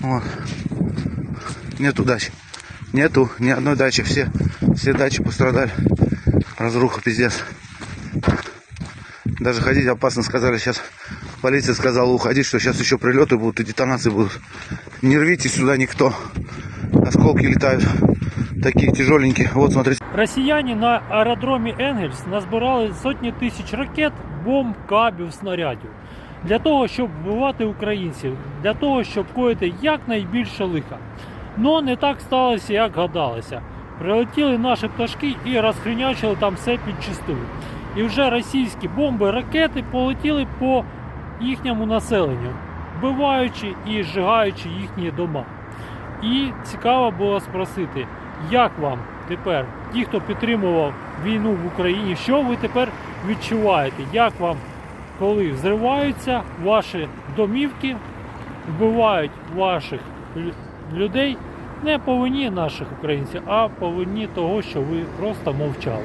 Вот. Нету дач. Нету ни одной дачи. Все, все дачи пострадали. Разруха пиздец. Даже ходить опасно, сказали сейчас. Полиция сказала уходить, что сейчас еще прилеты будут и детонации будут. Не рвите сюда никто. Осколки летают. Такие тяжеленькие. Вот смотрите. Росіяни на аеродромі Енгельс назбирали сотні тисяч ракет, бомб, кабів, снарядів Для того, щоб вбивати українців, для того, щоб коїти якнайбільше лиха. Но не так сталося, як гадалося. Прилетіли наші пташки і розхрінячили там все підчистую. І вже російські бомби, ракети полетіли по їхньому населенню, вбиваючи і зжигаючи їхні дома. І цікаво було спросити, як вам тепер, ті, хто підтримував війну в Україні, що ви тепер відчуваєте? Як вам, коли взриваються ваші домівки, вбивають ваших людей, не по вині наших українців, а по вині того, що ви просто мовчали?